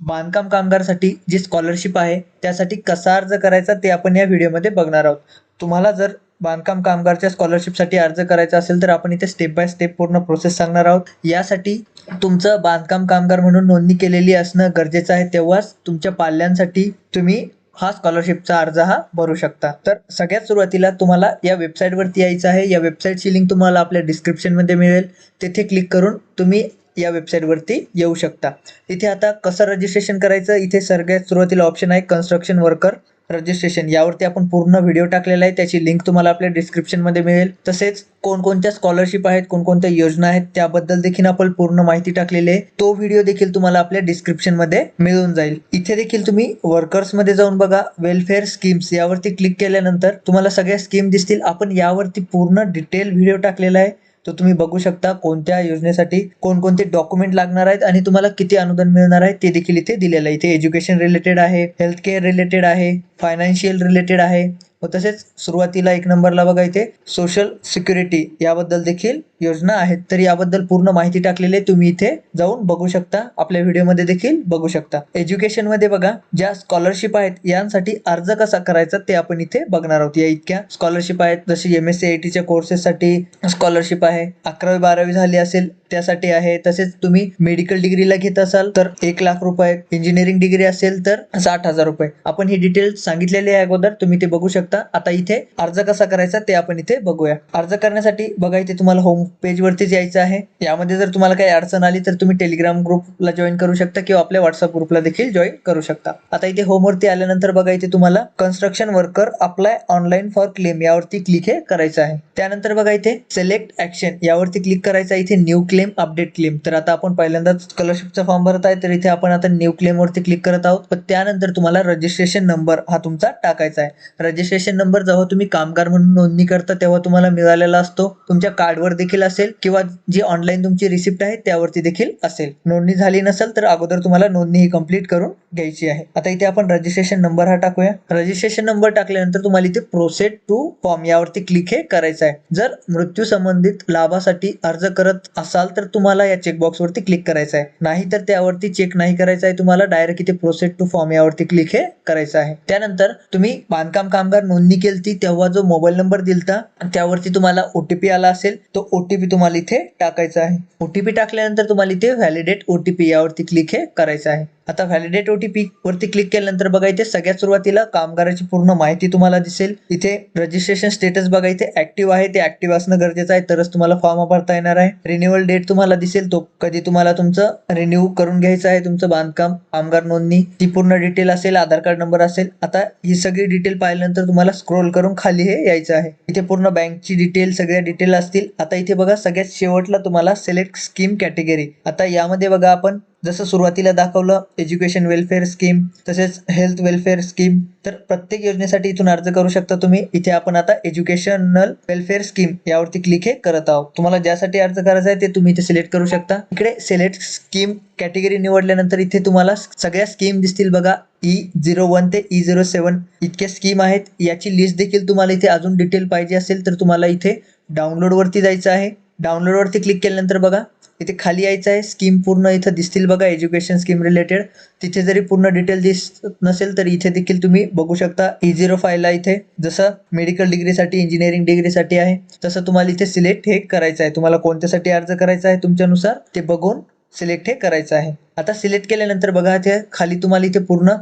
बांधकाम कामगारसाठी जी स्कॉलरशिप आहे त्यासाठी कसा अर्ज करायचा ते आपण या व्हिडिओमध्ये बघणार आहोत. तुम्हाला जर बांधकाम कामगारच्या स्कॉलरशिपसाठी अर्ज करायचा असेल तर आपण इथे स्टेप बाय स्टेप पूर्ण प्रोसेस सांगणार आहोत. यासाठी तुमचं बांधकाम कामगार म्हणून नोंदणी केलेली असणं गरजेचं आहे तेव्हाच तुमच्या पाल्यांसाठी तुम्ही हा स्कॉलरशिपचा अर्ज हा भरू शकता. तर सगळ्यात सुरुवातीला तुम्हाला या वेबसाईटवरती यायचं आहे. या वेबसाईटची लिंक तुम्हाला आपल्या डिस्क्रिप्शनमध्ये मिळेल. तेथे क्लिक करून तुम्ही या वेबसाईटवरती येऊ शकता. इथे आता कसं रजिस्ट्रेशन करायचं? इथे सगळ्यात सुरुवातीला ऑप्शन आहे कन्स्ट्रक्शन वर्कर रजिस्ट्रेशन यावरती आपण पूर्ण व्हिडिओ टाकलेला आहे. त्याची लिंक तुम्हाला आपल्या डिस्क्रिप्शनमध्ये मिळेल. तसेच कोणकोणत्या स्कॉलरशिप आहेत कोणकोणत्या योजना आहेत त्याबद्दल देखील आपण पूर्ण माहिती टाकलेली आहे. तो व्हिडिओ देखील तुम्हाला आपल्या डिस्क्रिप्शनमध्ये मिळून जाईल. इथे देखील तुम्ही वर्कर्समध्ये जाऊन बघा. वेलफेअर स्कीम्स यावरती क्लिक केल्यानंतर तुम्हाला सगळ्या स्कीम दिसतील. आपण यावरती पूर्ण डिटेल व्हिडिओ टाकलेला आहे. तो तुम्ही बघू शकता कोणत्या योजनेसाठी कोणकोणते डॉक्युमेंट लागणार आहेत आणि तुम्हाला किती अनुदान मिळणार आहे ते देखील इथे दिलेलं आहे. इथे एज्युकेशन रिलेटेड आहे हेल्थ केअर रिलेटेड आहे. फायनान्शियल रिलेटेड आहे. व तसेच सुरुवातीला एक नंबरला बघा इथे सोशल सिक्युरिटी याबद्दल देखील योजना आहेत. तर याबद्दल पूर्ण माहिती टाकलेली आहे. तुम्ही इथे जाऊन बघू शकता. आपल्या व्हिडिओमध्ये देखील बघू शकता. एज्युकेशनमध्ये बघा ज्या स्कॉलरशिप आहेत यांसाठी अर्ज कसा करायचा ते आपण इथे बघणार आहोत. या इतक्या स्कॉलरशिप आहेत. जशी एम एस सी आय टीच्या कोर्सेससाठी स्कॉलरशिप आहे. अकरावी बारावी झाली असेल त्यासाठी आहे. तसेच तुम्ही मेडिकल डिग्रीला घेत असाल तर एक लाख रुपये. इंजिनिअरिंग डिग्री असेल तर साठ हजार रुपये. आपण ही डिटेल्स सांगितलेली आहे अगोदर तुम्ही ते बघू शकता. आता इथे अर्ज कसा करायचा ते आपण इथे बघूया. अर्ज करण्यासाठी बघा इथे तुम्हाला होम पेज वरतीच यायचं आहे. यामध्ये जर तुम्हाला काही अडचण आली तर तुम्ही टेलिग्राम ग्रुपला जॉईन करू शकता किंवा आपल्या व्हॉट्सअप ग्रुपला देखील जॉईन करू शकता. आता इथे होमवरती आल्यानंतर बघा इथे तुम्हाला construction worker apply online for claim यावरती क्लिक हे करायचं आहे. त्यानंतर बघा इथे सिलेक्ट ऍक्शन यावरती क्लिक करायचं आहे. इथे न्यू क्लेम अपडेट क्लेम तर आता आपण पहिल्यांदाच स्कॉलरशिपचा फॉर्म भरत आहे तर इथे आपण आता न्यू क्लेम वरती क्लिक करत आहोत. पण त्यानंतर तुम्हाला रजिस्ट्रेशन नंबर हा तुमचा टाकायचा आहे. रजिस्ट्रेशन नंबर जेव्हा तुम्ही कामगार म्हणून नोंदणी करता तेव्हा तुम्हाला मिळालेला असतो. तुमच्या कार्डवर देखील असेल किंवा जी ऑनलाईन तुमची रिसिप्ट आहे त्यावरती देखील असेल. नोंदणी झाली नसेल तर अगोदर तुम्हाला नोंदणी ही कंप्लीट करून घ्यायची आहे. आता इथे आपण रजिस्ट्रेशन नंबर हा टाकूया. रजिस्ट्रेशन नंबर टाकल्यानंतर तुम्हाला इथे प्रोसेड टू फॉर्म यावरती क्लिक हे करायचं आहे. जर मृत्यू संबंधित लाभासाठी अर्ज करत असाल तर तुम्हाला या चेकबॉक्स वरती क्लिक करायचं आहे. नाही तर त्यावरती चेक नाही करायचं आहे तुम्हाला डायरेक्ट इथे प्रोसेड टू फॉर्म यावरती क्लिक हे करायचं आहे. त्यानंतर तुम्ही बांधकाम कामगार नोंदणी केली तेव्हा जो मोबाईल नंबर दिलता त्यावरती तुम्हाला ओटीपी आला असेल तो ओटीपी तुम्हाला इथे टाकायचा आहे. ओटीपी टाकल्यानंतर तुम्हाला इथे व्हॅलिडेट ओटीपी यावरती क्लिक हे करायचं आहे. आता व्हॅलिडेट ओटीपी वरती क्लिक केल्यानंतर बघा इथे सगळ्यात सुरुवातीला कामगाराची पूर्ण माहिती तुम्हाला दिसेल. इथे रजिस्ट्रेशन स्टेटस बघा इथे ऍक्टिव्ह आहे ते ऍक्टिव्ह असणं गरजेचं आहे तरच तुम्हाला फॉर्म भरता येणार आहे. रिन्युअल डेट तुम्हाला दिसेल तो कधी तुम्हाला तुमचं रिन्यू करून घ्यायचं आहे तुमचं बांधकाम कामगार नोंदणी ती पूर्ण डिटेल असेल आधार कार्ड नंबर असेल. आता ही सगळी डिटेल पाहिल्यानंतर तुम्हाला स्क्रोल करून खाली हे यायचं आहे. इथे पूर्ण बँकची डिटेल सगळ्या डिटेल असतील. आता इथे बघा सगळ्यात शेवटला तुम्हाला सिलेक्ट स्कीम कॅटेगरी आता यामध्ये बघा आपण जसं सुरुवातीला दाखवलं एज्युकेशन वेलफेअर स्कीम तसेच हेल्थ वेलफेअर स्कीम तर प्रत्येक योजनेसाठी इथून अर्ज करू शकता तुम्ही. इथे आपण आता एज्युकेशनल वेलफेअर स्कीम यावरती क्लिक हे करत आहोत. तुम्हाला ज्यासाठी अर्ज करायचा आहे ते तुम्ही इथे सिलेक्ट करू शकता. इकडे सिलेक्ट स्कीम कॅटेगरी निवडल्यानंतर इथे तुम्हाला सगळ्या स्कीम दिसतील बघा. ई झिरो वन ते ई झिरो सेवन इतक्या स्कीम आहेत. याची लिस्ट देखील तुम्हाला इथे अजून डिटेल पाहिजे असेल तर तुम्हाला इथे डाउनलोडवरती जायचं आहे. डाउनलोडवरती क्लिक केल्यानंतर बघा इथे खाली यायचं आहे. स्कीम पूर्ण इथं दिसतील बघा एज्युकेशन स्कीम रिलेटेड तिथे जरी पूर्ण डिटेल दिसत नसेल तर इथे देखील तुम्ही बघू शकता. ई झिरो फायला इथे. जसं मेडिकल डिग्रीसाठी इंजिनिअरिंग डिग्रीसाठी आहे तसं तुम्हाला इथे सिलेक्ट हे करायचं आहे. तुम्हाला कोणत्यासाठी अर्ज करायचा आहे तुमच्यानुसार ते बघून सिलेक्ट हे करायचं आहे. आता सिलेक्ट केल्यानंतर बघा ते खाली तुम्हाला इथे पूर्ण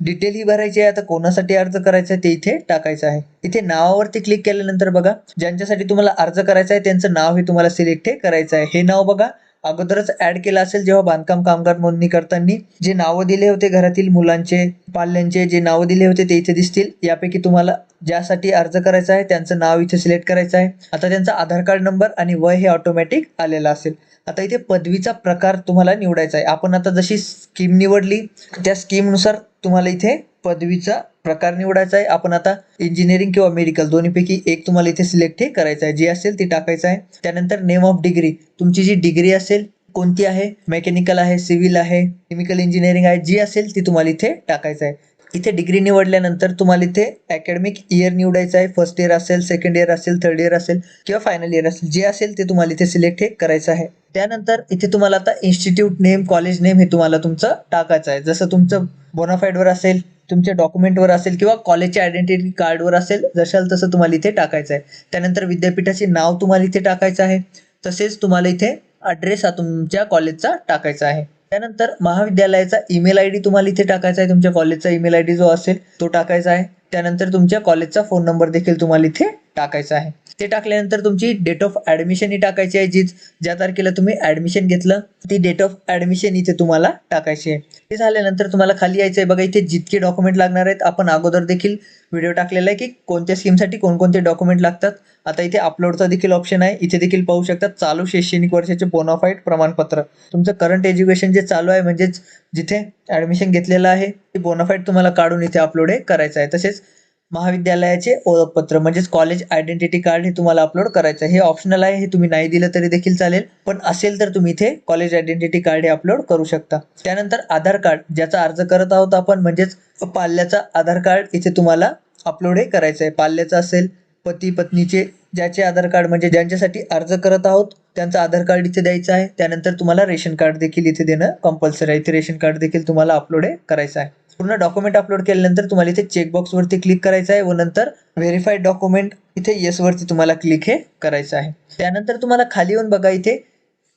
डिटेल ही भरायची आहे. आता कोणासाठी अर्ज करायचा आहे ते इथे टाकायचं आहे. इथे नावावरती क्लिक केल्यानंतर बघा ज्यांच्यासाठी तुम्हाला अर्ज करायचा आहे त्यांचं नाव हे तुम्हाला सिलेक्ट हे करायचं आहे. हे नाव बघा अगोदरच ऍड केला असेल जेव्हा बांधकाम कामगार नोंदणी करताना जे नावं दिले होते घरातील मुलांचे पाल्यांचे जे नावं दिले होते ते इथे दिसतील. यापैकी तुम्हाला ज्यासाठी अर्ज करायचा आहे त्यांचं नाव इथे सिलेक्ट करायचं आहे. आता त्यांचा आधार कार्ड नंबर आणि वय हे ऑटोमॅटिक आलेलं असेल. आता इथे पदवीचा प्रकार तुम्हाला निवडायचा आहे. आपण आता जशी स्कीम निवडली त्या स्कीमनुसार तुम्हाला इथे पदवीचा प्रकार निवडायचा आहे. आपण आता इंजिनिअरिंग किंवा मेडिकल दोन्हीपैकी एक तुम्हाला इथे सिलेक्ट हे करायचं आहे. जी असेल ती टाकायचं आहे. त्यानंतर नेम ऑफ डिग्री तुमची जी डिग्री असेल कोणती आहे? मेकॅनिकल आहे सिव्हिल आहे केमिकल इंजिनिअरिंग आहे. जी असेल ती तुम्हाला इथे टाकायचं आहे. इथे डिग्री निवडल्यानंतर तुम्हाला इथे अकॅडमिक इयर निवडायचं आहे. फर्स्ट इयर असेल सेकंड इयर असेल थर्ड इयर असेल किंवा फायनल इयर असेल. जे असेल ते तुम्हाला इथे सिलेक्ट हे करायचं आहे. त्यानंतर इथे तुम्हाला आता इन्स्टिट्यूट नेम कॉलेज नेम हे तुम्हाला तुमचं टाकायचं आहे. जसं तुमचं बोनाफाईडवर असेल तुमच्या डॉक्युमेंटवर असेल किंवा कॉलेजच्या आयडेंटिटी कार्डवर असेल जशाल तसं तुम्हाला इथे टाकायचं आहे. त्यानंतर विद्यापीठाचे नाव तुम्हाला इथे टाकायचं आहे. तसेच तुम्हाला इथे ॲड्रेस हा तुमच्या कॉलेजचा टाकायचा आहे. त्यानंतर महाविद्यालयाचा ईमेल आय डी तुम्हाला इथे टाकायचा आहे. तुमच्या कॉलेजचा ईमेल आय डी जो असेल तो टाकायचा आहे. त्यानंतर तुमच्या कॉलेजचा फोन नंबर देखील तुम्हाला इथे टाकायचा आहे. ते टाकल्यानंतर तुमची डेट ऑफ ॲडमिशन ही टाकायची आहे जी ज्या तारखेला तुम्ही ॲडमिशन घेतलं ती डेट ऑफ ॲडमिशन इथे तुम्हाला टाकायची आहे. ते झाल्यानंतर तुम्हाला खाली यायचं आहे. बघा इथे जितके डॉक्युमेंट लागणार आहेत आपण अगोदर देखील व्हिडिओ टाकलेला आहे की कोणत्या स्कीमसाठी कोणकोणते डॉक्युमेंट लागतात. आता इथे अपलोडचा देखील ऑप्शन आहे. इथे देखील पाहू शकतात चालू शैक्षणिक वर्षाचे बोनाफाईट प्रमाणपत्र. तुमचं करंट एज्युकेशन जे चालू आहे म्हणजेच जिथे ॲडमिशन घेतलेलं आहे ते बोनाफाईट तुम्हाला काढून इथे अपलोड हे करायचं आहे. तसेच महाविद्यालयाचे ओळखपत्र म्हणजेच कॉलेज आयडेंटिटी कार्ड हे तुम्हाला अपलोड करायचं आहे. हे ऑप्शनल आहे हे तुम्ही नाही दिलं तरी देखील चालेल. पण असेल तर तुम्ही इथे कॉलेज आयडेंटिटी कार्ड हे अपलोड करू शकता. त्यानंतर आधार कार्ड ज्याचा अर्ज करत आहोत आपण म्हणजेच पाल्याचा आधार कार्ड इथे तुम्हाला अपलोड हे करायचं आहे. पाल्याचं असेल पती पत्नीचे ज्याचे आधार कार्ड म्हणजे ज्यांच्यासाठी अर्ज करत आहोत त्यांचं आधार कार्ड इथे द्यायचं आहे. त्यानंतर तुम्हाला रेशन कार्ड देखील इथे देणं कंपल्सरी आहे. इथे रेशन कार्ड देखील तुम्हाला अपलोड हे करायचं आहे. पूर्ण डॉक्युमेंट अपलोड केल्यानंतर तुम्हाला इथे चेकबॉक्सवरती क्लिक करायचं आहे व नंतर व्हेरीफाईड डॉक्युमेंट इथे येसवरती तुम्हाला क्लिक हे करायचं आहे. त्यानंतर तुम्हाला खाली येऊन बघा इथे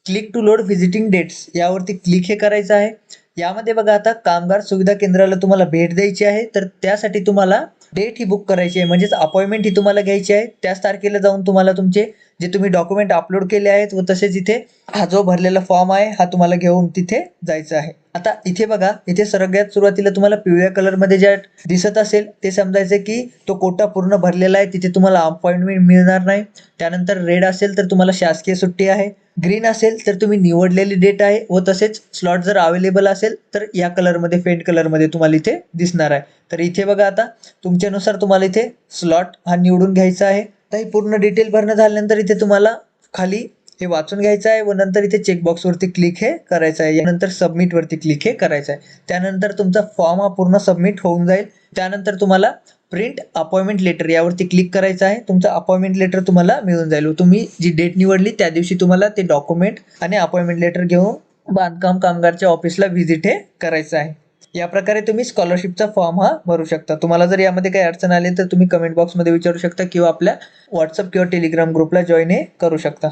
click to load visiting dates यावरती क्लिक हे करायचं आहे. यामध्ये बघा आता कामगार सुविधा केंद्राला तुम्हाला भेट द्यायची आहे. तर त्यासाठी तुम्हाला डेट ही बुक करायची आहे. म्हणजेच अपॉइंटमेंट ही तुम्हाला घ्यायची आहे. त्याच तारखेला जाऊन तुम्हाला तुमचे जे तुम्ही डॉक्युमेंट अपलोड केले आहेत व तसेच इथे हा जो भरलेला फॉर्म आहे हा तुम्हाला घेऊन तिथे जायचं आहे. आता इथे बघा इथे सगळ्यात सुरुवातीला तुम्हाला पिवळ्या कलरमध्ये ज्या दिसत असेल ते समजायचं की तो कोटा पूर्ण भरलेला आहे तिथे तुम्हाला अपॉइंटमेंट मिळणार नाही. त्यानंतर रेड असेल तर तुम्हाला शासकीय सुट्टी आहे. ग्रीन असेल तर तुम्ही निवडलेली डेट आहे व तसेच स्लॉट जर अवेलेबल असेल तर या कलरमध्ये फेंट कलरमध्ये तुम्हाला इथे दिसणार आहे. तर इथे बघा आता तुमच्यानुसार तुम्हाला इथे स्लॉट हा निवडून घ्यायचा आहे. आता ही पूर्ण डिटेल भरणं झाल्यानंतर इथे तुम्हाला खाली हे वाचून घ्यायचं आहे व नंतर इथे चेकबॉक्सवरती क्लिक हे करायचं आहे. यानंतर सबमिटवरती क्लिक हे करायचं आहे. त्यानंतर तुमचा फॉर्म हा पूर्ण सबमिट होऊन जाईल. त्यानंतर तुम्हाला प्रिंट अपॉइंटमेंट लेटर यावरती क्लिक करायचं आहे. तुमचं अपॉइंटमेंट लेटर तुम्हाला मिळून जाईल. व तुम्ही जी डेट निवडली त्या दिवशी तुम्हाला ते डॉक्युमेंट आणि अपॉइंटमेंट लेटर घेऊन बांधकाम कामगारच्या ऑफिसला व्हिजिट हे करायचं आहे. या प्रकारे तुम्ही स्कॉलरशिपचा फॉर्म हा भरू शकता. तुम्हाला जर यामध्ये काही अडचण आली तर तुम्ही कमेंट बॉक्समध्ये विचारू शकता किंवा आपल्या व्हॉट्सअप किंवा टेलिग्राम ग्रुपला जॉईन हे करू शकता.